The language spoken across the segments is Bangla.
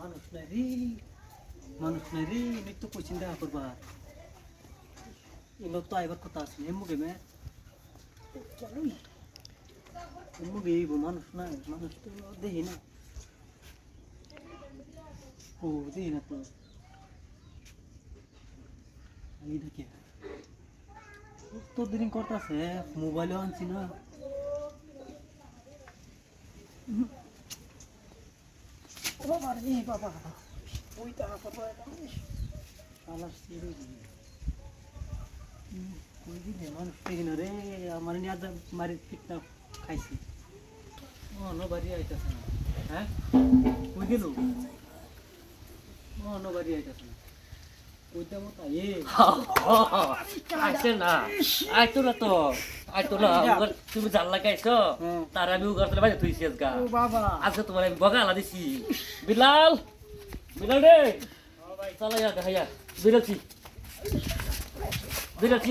মানুষ নাই রে মানুষ নাই রে একটু কোচিং দেখা করবা এগুলো তো আইবার কথা আছে এমুকে মে এমুকে এইব মানুষ নাই মানুষ তো দেখি না ও দেখি না তো এই দেখে তো দিন করতেছে মোবাইলও আনছি না ও বাবা রে বাবা ওই টাকা শালার সিঁড়ি কই দিলে মানুষ পেয়ে না রে আমার নিয়ে আজ মারি পিঠটা খাইছি অন্য বাড়ি আইতাছে না হ্যাঁ কই দিল আইতাছে না কই দেবো তাই এ আইছে না আইতো না তো আইতো না উগার তুমি জাল লাগাইছো হ্যাঁ। তার আমি উগার তোলে বাজে তুই শেষ গা ও বাবা আজকে তোমার আমি বগা আলা দিছি বিলাল বিলাল রে চালা ইয়া দেখাইয়া বিরাছি বিরাছি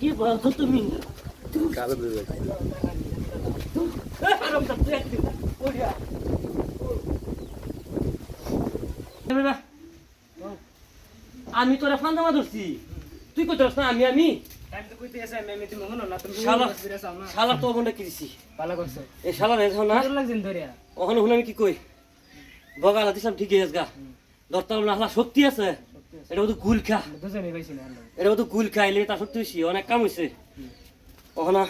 কি বলছো তুমি আমি তোরা ফান্দা ধরছি। তুই কই ধরছ না আমি আমি? শালা তো ভালো করছ। এই শালা রে না। ওখানে শুনে আমি কি কই? বগালা দিছিলাম ঠিকই আছে গা। ধরতাম না শক্তি আছে। এটা তো গুল খা। না এটা তো গুল খাইলে তার সত্যি হয়েছি অনেক কাম হয়েছে ওখানে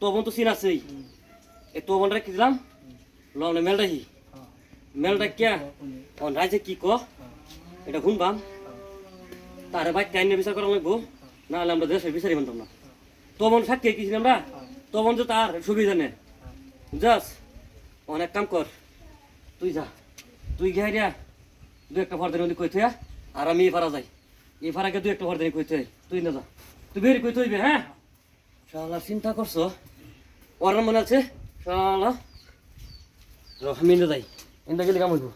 তো বোন তো চিন আছেই। এই তো বোনটা কি দিলাম? লনে মেলটাহি হ্যাঁ মেলটা কিয়া উনি অন রাইজে কি ক? এটা শুনবাম। তারে বাইক টাইম বিচার করা লাগবো। না হলে আমরা দেশে বিচারি মানতাম না। তো বোন সাক্ষী কি আমরা তো বোন যে তার সুবিধা নে। যাস অনেক কাম কর। তুই যা। তুই গিয়ে দু একটা ভর দেন কই থুয়া আর আমি এফারা ফারা যাই। এফার আগে দু একটা ভর দেন কই থুই তুই না যা। তুই বের কই থইবে হ্যাঁ? শালা, চিন্তা করছ? ওর মনে আছে, শালা। আমি না যাই, ইন্দা গেলে কাম হইব।